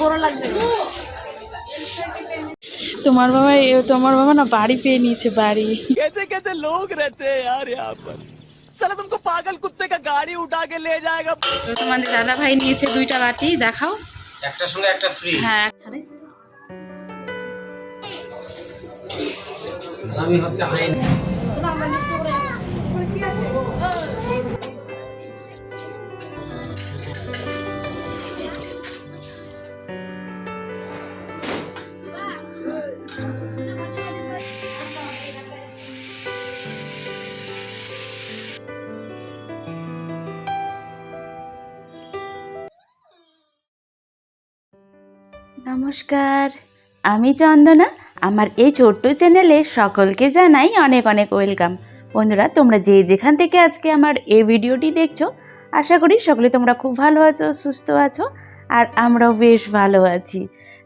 বড় লাগবে তোমার বাবা এ- তোমার বাবা না বাড়ি পেয়ে নিয়েছে বাড়ি कैसे कैसे लोग रहते हैं यार यहाँ पर साला तुमको पागल कुत्ते का गाड़ी उठा के ले जाएगा তো তোমাদের দাদা ভাই নিয়েছে দুইটা বাটি দেখাও একটার সঙ্গে একটা ফ্রি হ্যাঁ আমি হচ্ছে আইন নমস্কার। আমি চন্দনা, আমার এই ছোট্ট চ্যানেলে সকলকে জানাই অনেক অনেক ওয়েলকাম। বন্ধুরা, তোমরা যে যেখান থেকে আজকে আমার এই ভিডিওটি দেখছ, আশা করি সকলে তোমরা খুব ভালো আছো, সুস্থ আছো, আর আমরাও বেশ ভালো আছি।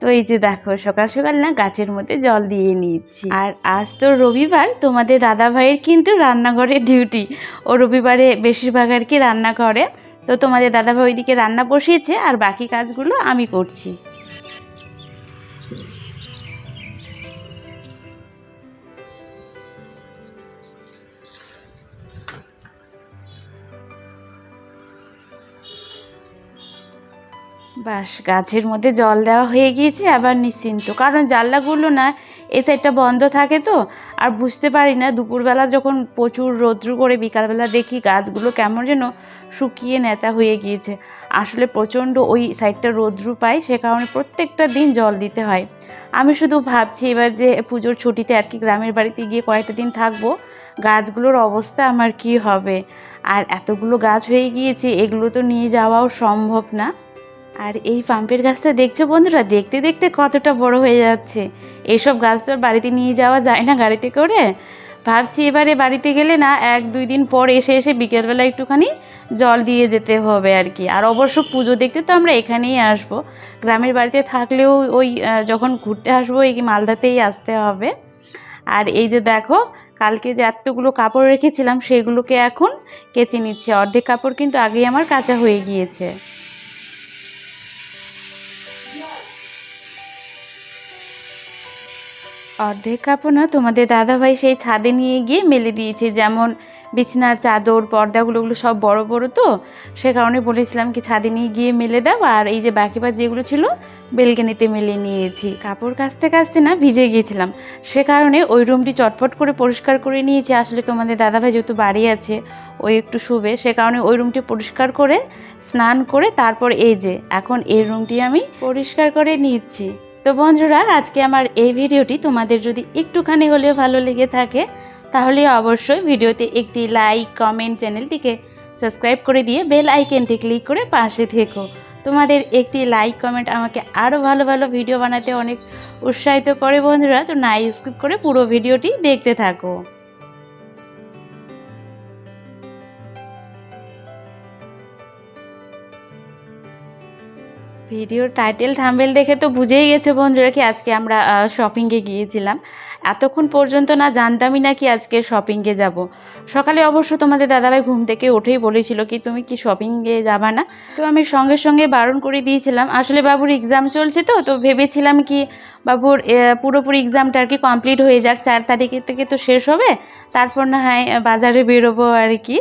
তো এই যে দেখো, সকাল সকাল না গাছের মধ্যে জল দিয়ে নিচ্ছি। আর আজ তো রবিবার, তোমাদের দাদা ভাইয়ের কিন্তু রান্নাঘরে ডিউটি ও রবিবারে বেশিরভাগ আর কি রান্না করে। তো তোমাদের দাদা ভাই ওইদিকে রান্না বসিয়েছে, আর বাকি কাজগুলো আমি করছি। বাস, গাছের মধ্যে জল দেওয়া হয়ে গিয়েছে, আবার নিশ্চিন্ত। কারণ জানলাগুলো না, এ সাইডটা বন্ধ থাকে তো, আর বুঝতে পারি না, দুপুরবেলা যখন প্রচুর রৌদ্র করে বিকালবেলা দেখি গাছগুলো কেমন যেন শুকিয়ে নেতা হয়ে গিয়েছে। আসলে প্রচণ্ড ওই সাইডটা রৌদ্র পাই সে কারণে প্রত্যেকটা দিন জল দিতে হয়। আমি শুধু ভাবছি এবার যে পুজোর ছুটিতে আর কি গ্রামের বাড়িতে গিয়ে কয়েকটা দিন থাকব, গাছগুলোর অবস্থা আমার কি হবে? আর এতগুলো গাছ হয়ে গিয়েছে, এগুলো তো নিয়ে যাওয়াও সম্ভব না। আর এই পাম্পের গাছটা দেখছ বন্ধুরা? দেখতে দেখতে কতটা বড় হয়ে যাচ্ছে। এইসব গাছ তো বাড়িতে নিয়ে যাওয়া যায় না গাড়িতে করে। ভাবছি এবারে বাড়িতে গেলে না এক দুই দিন পর এসে এসে বিকেলবেলা একটুখানি জল দিয়ে যেতে হবে আর কি। আর অবশ্য পুজো দেখতে তো আমরা এখানেই আসব। গ্রামের বাড়িতে থাকলেও ওই যখন ঘুরতে আসব, এই মালদাতেই আসতে হবে। আর এই যে দেখো, কালকে যে এতগুলো কাপড় রেখেছিলাম, সেগুলোকে এখন কেচে নিচ্ছে। অর্ধেক কাপড় কিন্তু আগেই আমার কাঁচা হয়ে গিয়েছে। অর্ধেক কাপড় না তোমাদের দাদাভাই সেই ছাদে নিয়ে গিয়ে মেলে দিয়েছে। যেমন বিছনার চাদর, পর্দাগুলো, ওগুলো সব বড় বড় তো। সে কারণে বলেছিলাম কি, ছাদে নিয়ে গিয়ে মেলে দাও। আর এই যে বাকি বা যেগুলো ছিল, বেলকানিতে মেলে নিয়েছি। কাপড় কাচতে কাচতে না ভিজে গিয়েছিলাম। সে কারণে ওই রুমটি চটপট করে পরিষ্কার করে নিয়েছি। আসলে তোমাদের দাদাভাই যেহেতু বাড়ি আছে ওই একটু শুবে। সে কারণে ওই রুমটি পরিষ্কার করে, স্নান করে তারপর এই যে, এখন এই রুমটি আমি পরিষ্কার করে নিচ্ছি। তো বন্ধুরা, আজকে আমার এই ভিডিওটি তোমাদের যদি একটুখানি হলেও ভালো লেগে থাকে, তাহলে অবশ্যই ভিডিওতে একটি লাইক, কমেন্ট চ্যানেলটিকে সাবস্ক্রাইব করে দিয়ে বেল আইকনটি ক্লিক করে পাশে থেকো। তোমাদের একটি লাইক, কমেন্ট আমাকে আরও ভালো ভালো ভিডিও বানাতে অনেক উৎসাহিত করে বন্ধুরা, তো না স্কিপ করে পুরো ভিডিওটি দেখতে থাকো। ভিডিওর টাইটেল থাম্বেল দেখে তো বুঝেই গেছে বন্ধুরা কি আজকে আমরা শপিংয়ে গিয়েছিলাম। এতক্ষণ পর্যন্ত না জানতামই না কি আজকে শপিংয়ে যাব। সকালে অবশ্য তোমাদের দাদাভাই ঘুম থেকে উঠেই বলেছিল কি, তুমি কি শপিংয়ে যাবা না? তো আমি সঙ্গে সঙ্গে বারণ করে দিয়েছিলাম। আসলে বাবুর এক্সাম চলছে তো তো ভেবেছিলাম কি বাবুর পুরোপুরি এক্সামটা আর কি কমপ্লিট হয়ে যাক, চার তারিখের থেকে তো শেষ হবে। তারপর না হয় বাজারে বেরোবো আর কি।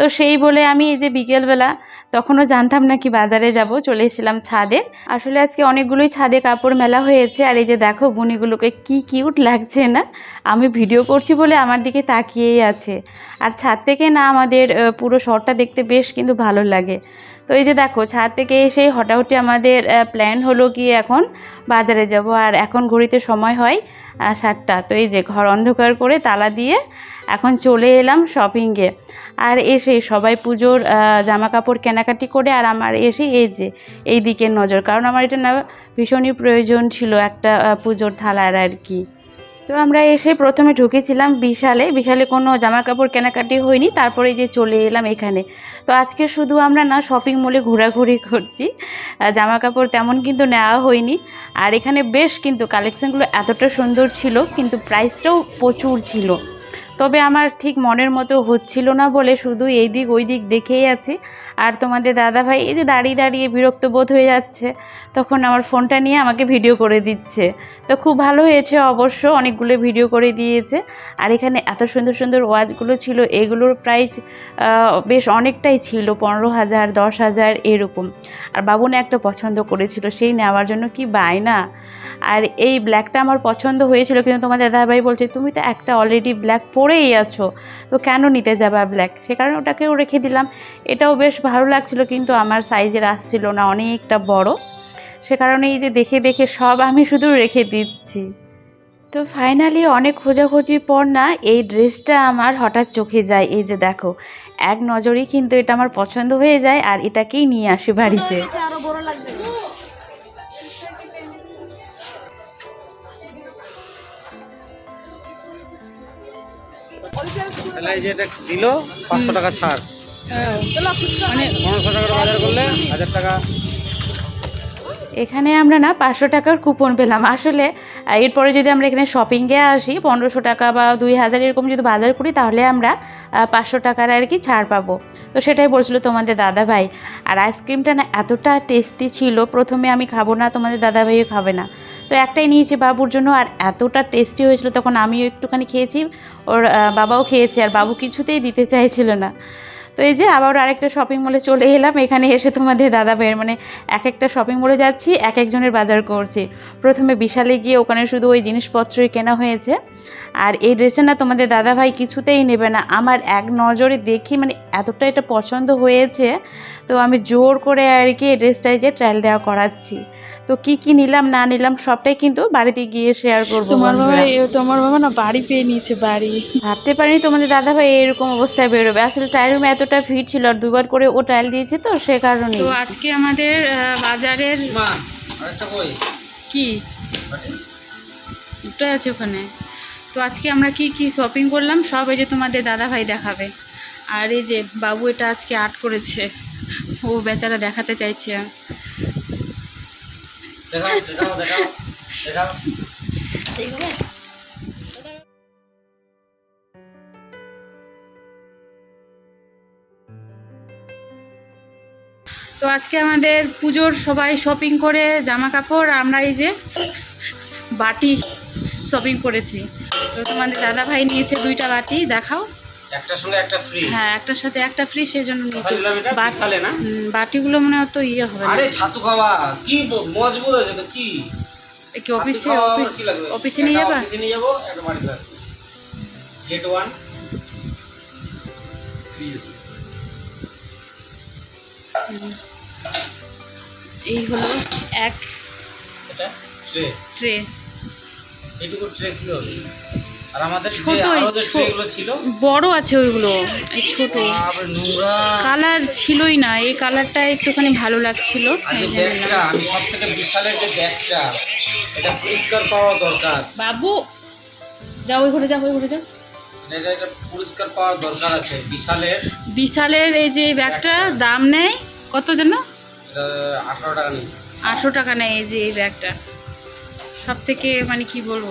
তো সেই বলে আমি এই যে বিকেলবেলা তখনও জানতাম না কি বাজারে যাব, চলে এসেছিলাম ছাদে। আসলে আজকে অনেকগুলোই ছাদে কাপড় মেলা হয়েছে আর এই যে দেখো বুনিগুলোকে কি কিউট লাগছে না? আমি ভিডিও করছি বলে আমার দিকে তাকিয়েই আছে। আর ছাদ থেকে না আমাদের পুরো শহরটা দেখতে বেশ কিন্তু ভালো লাগে। তো এই যে দেখো, ছাদ থেকে এসে হঠাৎ আমাদের প্ল্যান হলো কি এখন বাজারে যাব। আর এখন ঘড়িতে সময় হয় সাতটা। তো এই যে ঘর অন্ধকার করে তালা দিয়ে এখন চলে এলাম শপিংয়ে আর এসে সবাই পুজোর জামা কাপড় কেনাকাটি করে আর আমার এসে এই যে, এই দিকের নজর। কারণ আমার এটা না ভীষণই প্রয়োজন ছিল একটা পুজোর থালার আর কি। তো আমরা এসে প্রথমে ঢুকেছিলাম বিশালে। বিশালে কোনো জামা কাপড় কেনাকাটি হয়নি তারপরে যে চলে এলাম এখানে। তো আজকে শুধু আমরা না শপিং মলে ঘোরাঘুরি করছি। জামা কাপড় তেমন কিন্তু নেওয়া হয়নি। আর এখানে বেশ কিন্তু কালেকশানগুলো এতটা সুন্দর ছিল, কিন্তু প্রাইসটাও প্রচুর ছিল। তবে আমার ঠিক মনের মতো হচ্ছিল না বলে শুধু এই দিক ওই দিক দেখেই আছি। আর তোমাদের দাদাভাই এই যে দাঁড়িয়ে দাঁড়িয়ে বিরক্ত বোধ হয়ে যাচ্ছে, তখন আমার ফোনটা নিয়ে আমাকে ভিডিও করে দিচ্ছে। তো খুব ভালো হয়েছে অবশ্য, অনেকগুলো ভিডিও করে দিয়েছে। আর এখানে এত সুন্দর সুন্দর ওয়াচগুলো ছিল, এগুলোর প্রাইস বেশ অনেকটাই ছিল, পনেরো হাজার, দশ হাজার, এরকম। আর বাবু না একটা পছন্দ করেছিল, সেই নেওয়ার জন্য কি বায়না আর এই ব্ল্যাকটা আমার পছন্দ হয়েছিল, কিন্তু তোমার দাদাভাই বলছে, তুমি তো একটা অলরেডি ব্ল্যাক পরেই আছো, তো কেন নিতে যাবা ব্ল্যাক সে কারণে ওটাকেও রেখে দিলাম। এটাও বেশ ভালো লাগছিল, কিন্তু আমার সাইজের আসছিল না, অনেকটা বড়। সে কারণে এই যে দেখে দেখে সব আমি শুধু রেখে দিচ্ছি। তো ফাইনালি অনেক খোঁজাখুঁজির পর না এই ড্রেসটা আমার হঠাৎ চোখে যায়। এই যে দেখো এক নজরেই কিন্তু এটা আমার পছন্দ হয়ে যায় আর এটাকেই নিয়ে আসি বাড়িতে। আরও বড় লাগবে তাহলে এই যে এটা দিল পাঁচশো টাকা ছাড়। মানে পনেরোশো টাকার বাজার করলে হাজার টাকা এখানে আমরা না পাঁচশো টাকার কুপন পেলাম। আসলে এরপরে যদি আমরা এখানে শপিংয়ে আসি, পনেরোশো টাকা বা দুই হাজার এরকম যদি বাজার করি, তাহলে আমরা পাঁচশো টাকার আর কি ছাড় পাবো। তো সেটাই বলছিল তোমাদের দাদা ভাই আর আইসক্রিমটা না এতটা টেস্টি ছিল, প্রথমে আমি খাব না, তোমাদের দাদা ভাইও খাবে না। তো একটাই নিয়েছি বাবুর জন্য, আর এতটা টেস্টি হয়েছিল, তখন আমিও একটুখানি খেয়েছি, ওর বাবাও খেয়েছে, আর বাবু কিছুতেই দিতে চাইছিল না। তো এই যে আবার আরেকটা শপিং মলে চলে এলাম। এখানে এসে তোমাদের দাদা ভাইয়ের মানে এক একটা শপিং মলে যাচ্ছি, এক একজনের বাজার করছি। প্রথমে বিশালে গিয়ে ওখানে শুধু ওই জিনিসপত্রই কেনা হয়েছে। আর এই ড্রেসটা না তোমাদের দাদা ভাই কিছুতেই নেবে না। আমার এক নজরে দেখি মানে এতটা এটা পছন্দ হয়েছে, তো আমি জোর করে আর কি এই ড্রেসটাই যে ট্রায়াল দেওয়া করাচ্ছি। তো কি কি নিলাম না নিলাম সবটাই কিন্তু বাড়িতে গিয়ে শেয়ার করব তোমার বাবা তোমার বাবা না বাড়ি পেয়ে নিয়েছে বাড়ি। ভাবতে পারিনি তোমাদের দাদা ভাই এরকম অবস্থায় বেরোবে। আসলে টায়ার রুমে এতটা ভিড় ছিল আর দুবার করে ও টায়াল দিয়েছে তো সে কারণে তো আজকে আমাদের বাজারের কি? দুটো আছে ওখানে। তো আজকে আমরা কি কি শপিং করলাম সব এই যে তোমাদের দাদা ভাই দেখাবে। আর এই যে বাবু এটা আজকে আর্ট করেছে। ও বেচারা দেখাতে চাইছে। তো আজকে আমাদের পুজোর সবাই শপিং করে জামা কাপড় আমরা এই যে বাটি শপিং করেছি। তো তোমাদের দাদা ভাই নিয়েছে দুইটা বাটি, দেখাও। একটার সঙ্গে একটা ফ্রি হ্যাঁ একটার সাথে একটা ফ্রি সেই জন্য বাটিগুলো মনে হয় তো ইয়ে হবে আরে ছাতু খাওয়া। কি মজবুত আছে তো কি? কি অফিসে অফিস অফিসে নিয়ে যাবা? অফিসে নিয়ে যাব একটা বাড়ি লাগবে সেট ওয়ান ফ্রি আছে। এই হলো এক এটা? ট্রে ট্রে এইটুকু ট্রে কি হবে? আর আমাদের যে ছোট বড় আছে ওইগুলো এই ছোট। কালার ছিলই না এই কালারটা একটুখানি ভালো লাগছিল। আমি সব থেকে বিশালের যে ব্যাগটা এটা পরিষ্কার পাওয়া দরকার। বাবু যাও ওই ঘরে যাও ওই ঘরে যাও। পাওয়ার দরকার আছে বিশালের। বিশালের এই যে ব্যাগটা দাম নেয় কত জন্য আঠারো টাকা নিয়েছে আটশো টাকা নেয় এই যে এই ব্যাগটা। সব থেকে মানে কি বলব?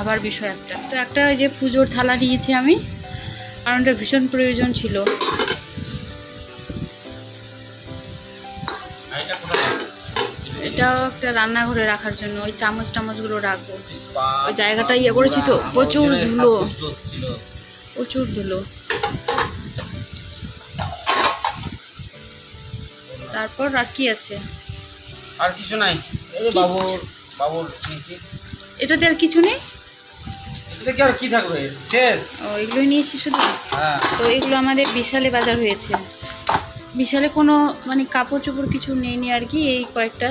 ভাবার বিষয় একটা। তো একটা যে পুজোর থালা নিয়েছি আমি কারণ এটা ভীষণ প্রয়োজন ছিল। এটা এটাও একটা রান্নাঘরে রাখার জন্য ওই চামচ টামচগুলো রাখব। ওই জায়গাটা ইয়ে করেছি তো, প্রচুর ধুলো। প্রচুর ধুলো। তারপর আর কি আছে? আর কিছু নাই। বাবুর বাবুর এটাতে আর কিছু নেই? এটাতে কি আর কি থাকবে? শেষ? ও এগুলোই নিয়েছি শুধু হ্যাঁ। তো এগুলো আমাদের বিশালে বাজার হয়েছে। বিশালে কোনো মানে কাপড় চোপড় কিছু নেই নি আর কি এই কয়েকটা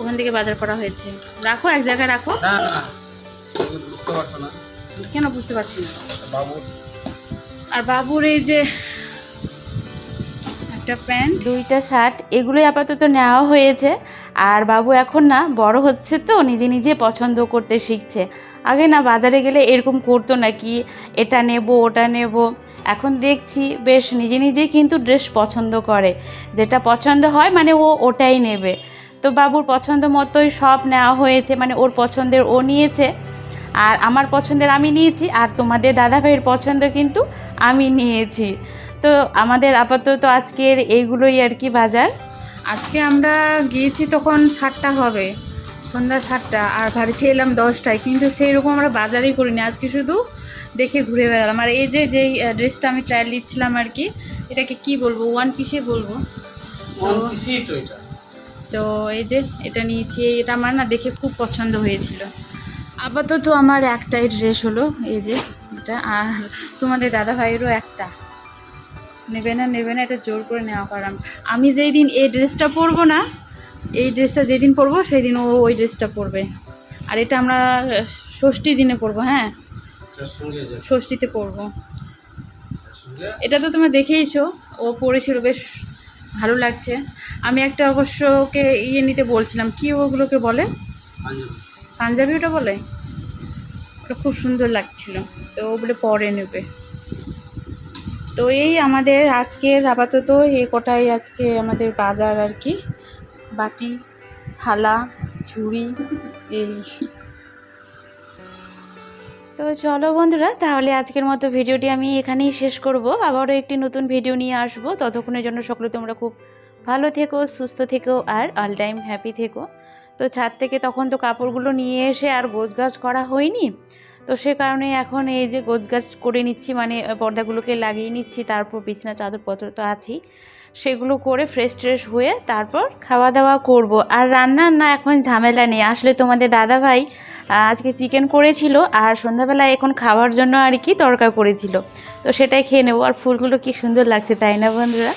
ওখান থেকে বাজার করা হয়েছে। রাখো এক জায়গায় রাখো। না না বুঝতে পারছ না। কেন বুঝতে পারছি না? বাবুর আর বাবুর এই যে একটা প্যান্ট। দুইটা শার্ট এগুলোই আপাতত নেওয়া হয়েছে। আর বাবু এখন না বড় হচ্ছে তো, নিজে নিজে পছন্দ করতে শিখছে। আগে না বাজারে গেলে এরকম করতো না কি, এটা নেব, ওটা নেব। এখন দেখছি বেশ নিজে নিজেই কিন্তু ড্রেস পছন্দ করে। যেটা পছন্দ হয় মানে ও ওটাই নেবে। তো বাবুর পছন্দ মতোই সব নেওয়া হয়েছে মানে ওর পছন্দের ও নিয়েছে। আর আমার পছন্দের আমি নিয়েছি, আর তোমাদের দাদা ভাইয়ের পছন্দ কিন্তু আমি নিয়েছি। তো আমাদের আপাতত আজকের এইগুলোই আর কি বাজার। আজকে আমরা গিয়েছি তখন সাতটা হবে সন্ধ্যা সাতটা আর বাড়িতে এলাম দশটায় কিন্তু সেই রকম আমরা বাজারেই করিনি। আজকে শুধু দেখে ঘুরে বেড়ালাম। আর এই যে যেই ড্রেসটা আমি ট্রায়াল দিচ্ছিলাম আর কি এটাকে কি বলব ওয়ান পিসে বলব? তো তো এই যে এটা নিয়েছি। এটা আমার না দেখে খুব পছন্দ হয়েছিল। আপাতত আমার একটাই ড্রেস হলো এই যে এটা। আর তোমাদের দাদা ভাইয়েরও একটা। নেবে না নেবে না, এটা জোর করে নেওয়া করাম আমি যেই দিন এই ড্রেসটা পরবো না, এই ড্রেসটা যেদিন পরবো সেই দিন ও ওই ড্রেসটা পরবে। আর এটা আমরা ষষ্ঠী দিনে পরবো হ্যাঁ? ষষ্ঠীতে পরবো। এটা তো তোমরা দেখেইছো, ও পড়েছিল বেশ ভালো লাগছে। আমি একটা অবশ্য ওকে ইয়ে নিতে বলছিলাম, কি ওগুলোকে বলে? পাঞ্জাবি ওটা বলে? ওটা খুব সুন্দর লাগছিল। তো ও বলে পরে নেবে। তো এই আমাদের আজকের আপাতত এ কটাই আজকে আমাদের বাজার আর কি। বাটি, থালা, ঝুড়ি, এই। তো চলো বন্ধুরা, তাহলে আজকের মতো ভিডিওটি আমি এখানেই শেষ করব। আবারও একটি নতুন ভিডিও নিয়ে আসব। ততক্ষণের জন্য সকলে তোমরা খুব ভালো থেকো, সুস্থ থেকো আর অল টাইম হ্যাপি থেকো। তো ছাদ থেকে তখন তো কাপড়গুলো নিয়ে এসে আর গোছগাছ করা হয়নি। তো সে কারণে এখন এই যে গোছগাছ করে নিচ্ছি মানে পর্দাগুলোকে লাগিয়ে নিচ্ছি, তারপর বিছনা, চাদরপত্র তো আছেই, সেগুলো করে ফ্রেশ ট্রেশ হয়ে তারপর খাওয়া দাওয়া করব। আর রান্নার না এখন ঝামেলা নেই। আসলে তোমাদের দাদা ভাই আজকে চিকেন করেছিল আর সন্ধ্যাবেলায় এখন খাওয়ার জন্য আর কি তরকা করেছিল। তো সেটাই খেয়ে নেব। আর ফুলগুলো কি সুন্দর লাগছে, তাই না বন্ধুরা?